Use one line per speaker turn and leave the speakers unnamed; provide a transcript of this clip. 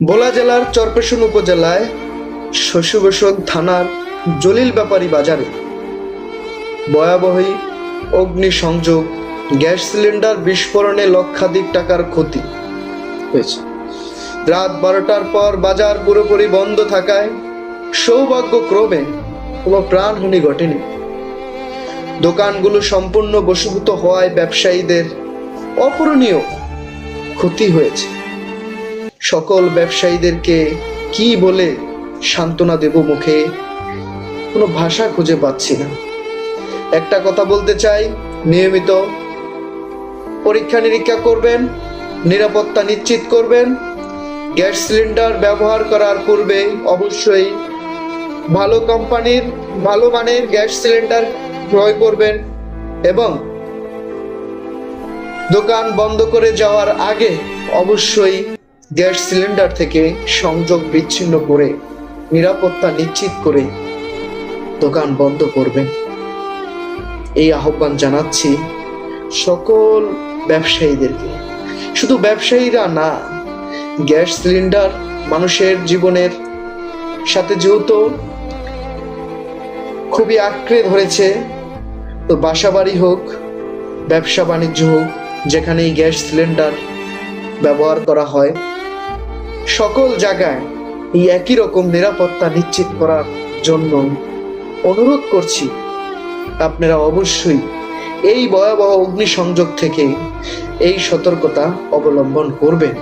ভোলা জেলার চরপেশন উপজেলায় শশীভূষণ থানার জলিল ব্যাপারী বাজারে ভয়াবহী অগ্নিসংযোগ, গ্যাস সিলিন্ডার বিস্ফোরণে লক্ষাধিক টাকার ক্ষতি হয়েছে। রাত বারোটার পর বাজার পুরোপুরি বন্ধ থাকায় সৌভাগ্যক্রমে কোনো প্রাণহানি ঘটেনি। দোকানগুলো সম্পূর্ণ বশীভূত হওয়ায় ব্যবসায়ীদের অপূরণীয় ক্ষতি হয়েছে। সকল ব্যবসায়ীদেরকে কি বলে সান্ত্বনা দেব মুখে? কোনো ভাষা খুঁজে পাচ্ছি না। একটা কথা বলতে চাই, নিয়মিত পরীক্ষা নিরীক্ষা করবেন, নিরাপত্তা নিশ্চিত করবেন, গ্যাস সিলিন্ডার ব্যবহার করার পূর্বে অবশ্যই ভালো কোম্পানির, ভালো মানের গ্যাস সিলিন্ডার ক্রয় করবেন এবং দোকান বন্ধ করে যাওয়ার আগে অবশ্যই গ্যাস সিলিন্ডার থেকে সংযোগ বিচ্ছিন্ন করে নিরাপত্তা নিশ্চিত করে দোকান বন্ধ করবেন। এই আহ্বান জানাচ্ছি সকল ব্যবসায়ীদেরকে। শুধু ব্যবসায়ীরা না, গ্যাস সিলিন্ডার মানুষের জীবনের সাথে যেহেতু খুবই আঁকড়ে ধরেছে, তো বাসা বাড়ি হোক, ব্যবসা বাণিজ্য হোক, যেখানেই গ্যাস সিলিন্ডার ব্যবহার করা হয় সকল জায়গায় এই একই রকম নিরাপত্তা নিশ্চিত করার জন্য অনুরোধ করছি। আপনারা অবশ্যই এই ভয়াবহ অগ্নিসংযোগ থেকে এই সতর্কতা অবলম্বন করবেন।